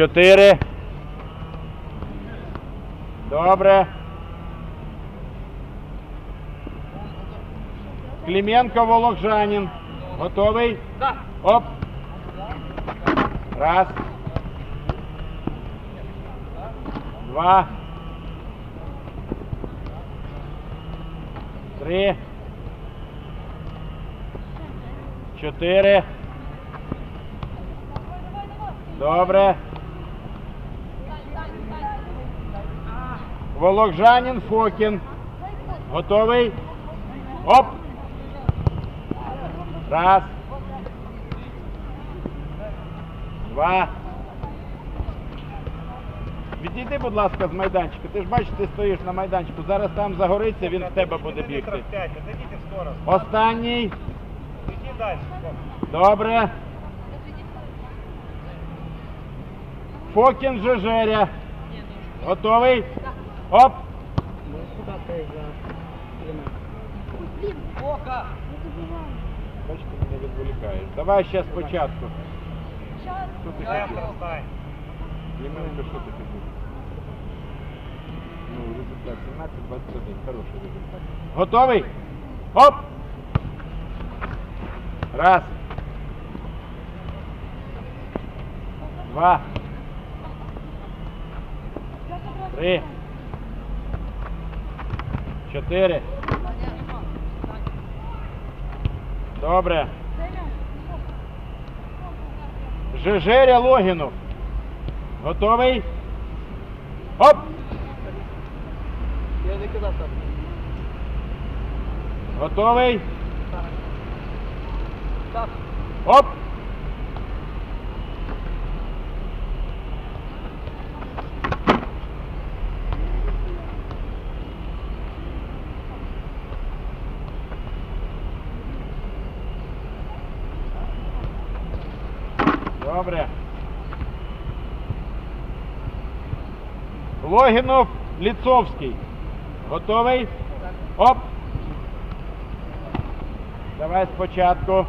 Чотири. Добре. Клименко Вологжанин. Готовий? Да. Оп. Раз. Два. Три. Чотири. Добре. Вологжанин Фокін. Готовий? Оп. Раз. Два. Відійди, будь ласка, з майданчика. Ти ж бачиш, ти стоїш на майданчику. Зараз там загориться, він в тебе буде бігти. Останній. Добре. Фокін Жежеря. Готовий? Оп. Ока! Бачиш, ти мене відволікаєш. Давай ще спочатку. Що ти хотів? Центр стань. Клименко, що ти хотів? Ну, результат 17-21. Хороший результат. Готовий? Оп! Раз. Два. Три. Чотири. Добре. Жежеря Логінов. Готовий? Оп! Я не кидав там. Готовий? Так. Оп! Добре. Логінов Ліцовський. Готовий? Оп! Давай спочатку.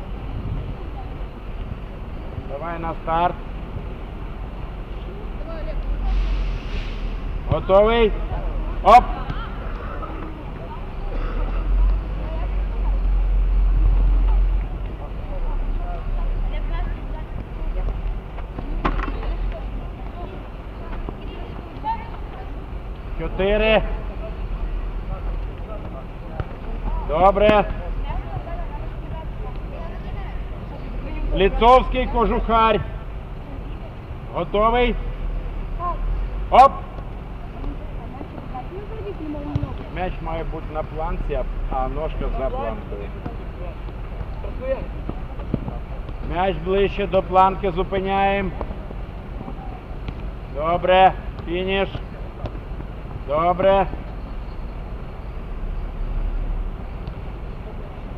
Давай на старт. Готовий? Оп! Чотири. Добре. Ліцовський кожухар. Готовий? Оп! М'яч має бути на планці, а- ножка за планкою. М'яч ближче до планки зупиняємо. Добре. Фініш. Добре.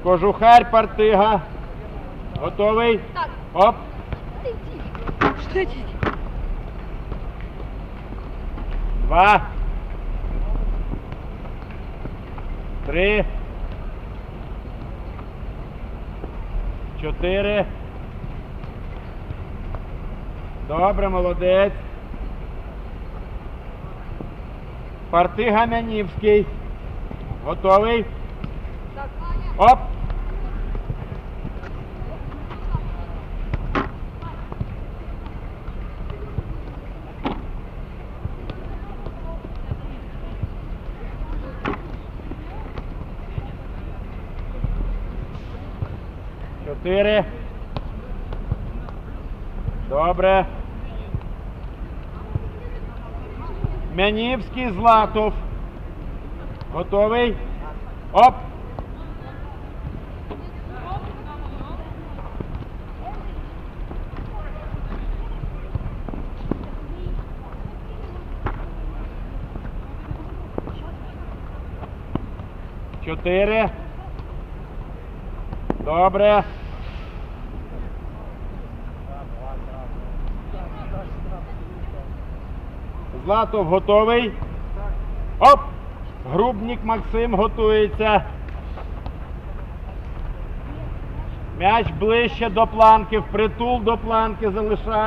Кожухар партига. Готовий? Так. Оп. Два. Три. Чотири. Добре, молодець. Парти Гамянівський. Готовий? Оп. Чотири. Добре. Мянівський Златов. Готовий? Оп. Чотири. Добре. Златов готовий. Оп! Грубник Максим готується. М'яч ближче до планки, впритул до планки залишає.